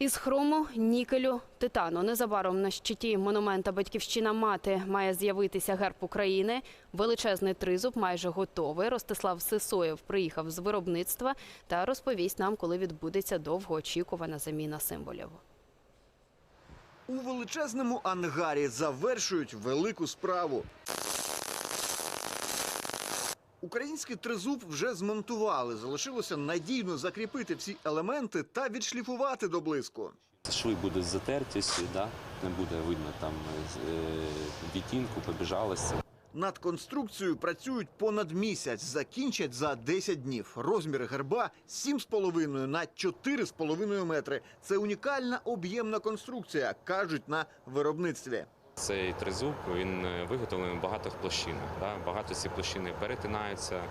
Із хрому, нікелю, титану. Незабаром на щиті монумента Батьківщина мати має з'явитися герб України. Величезний тризуб майже готовий. Ростислав Сисоєв приїхав з виробництва та розповість нам, коли відбудеться довгоочікувана заміна символів. У величезному ангарі завершують велику справу. Український тризуб вже змонтували. Залишилося надійно закріпити всі елементи та відшліфувати до блиску. Шви будуть затертісі, да? не буде видно там е, відтінку, побіжалося. Над конструкцією працюють понад місяць. Закінчать за 10 днів. Розміри герба 7,5 на 4,5 метри. Це унікальна об'ємна конструкція, кажуть на виробництві. Цей тризуб він е, виготовлений в багатих площинах. Да? Багато ці площини перетинаються.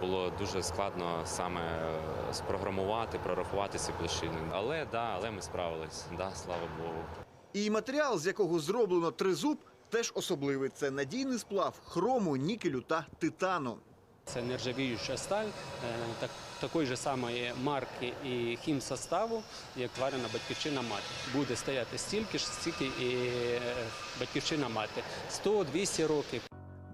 Було дуже складно саме е, спрограмувати, прорахувати ці площини. Але да, але ми справились. Да, слава Богу. І матеріал, з якого зроблено тризуб, теж особливий. Це надійний сплав хрому, нікелю та титану. Це нержавіюча сталь е, так, такої ж самої марки і хімсоставу, як тварина батьківщина мати. Буде стояти стільки ж, стільки і е, батьківщина мати. 100-200 років.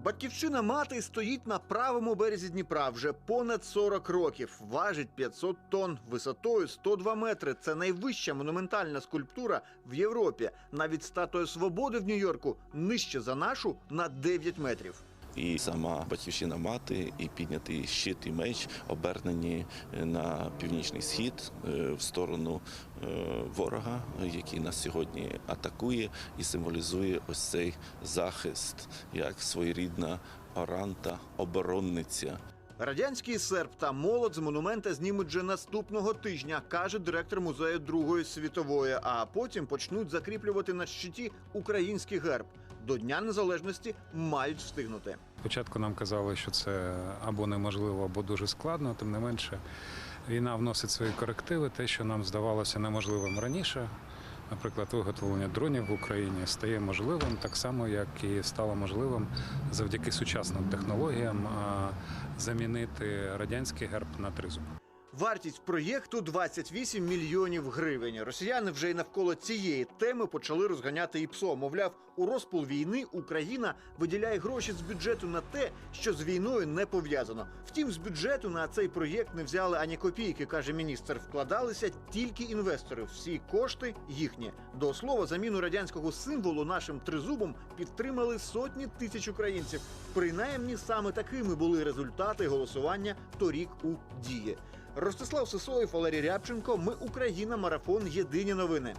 Батьківщина мати стоїть на правому березі Дніпра вже понад 40 років. Важить 500 тонн, висотою 102 метри. Це найвища монументальна скульптура в Європі. Навіть статуя свободи в Нью-Йорку нижче за нашу на 9 метрів. І сама батьківщина мати, і піднятий щит і меч обернені на північний схід е, в сторону е, ворога, який нас сьогодні атакує і символізує ось цей захист як своєрідна оранта, оборонниця. Радянський серп та молот з монумента знімуть вже наступного тижня, каже директор музею Другої світової. А потім почнуть закріплювати на щиті український герб. До Дня Незалежності мають встигнути. Спочатку нам казали, що це або неможливо, або дуже складно. Тим не менше, війна вносить свої корективи. Те, що нам здавалося неможливим раніше, наприклад, виготовлення дронів в Україні стає можливим так само, як і стало можливим завдяки сучасним технологіям замінити радянський герб на тризуб. Вартість проєкту 28 мільйонів гривень. Росіяни вже й навколо цієї теми почали розганяти ІПСО. Мовляв, у розпал війни Україна виділяє гроші з бюджету на те, що з війною не пов'язано. Втім, з бюджету на цей проєкт не взяли ані копійки, каже міністр. Вкладалися тільки інвестори. Всі кошти їхні. До слова, заміну радянського символу нашим тризубом підтримали сотні тисяч українців. Принаймні саме такими були результати голосування торік у дії. Ростислав Сисоєв, Валерій Рябченко. Ми Україна. Марафон. Єдині новини.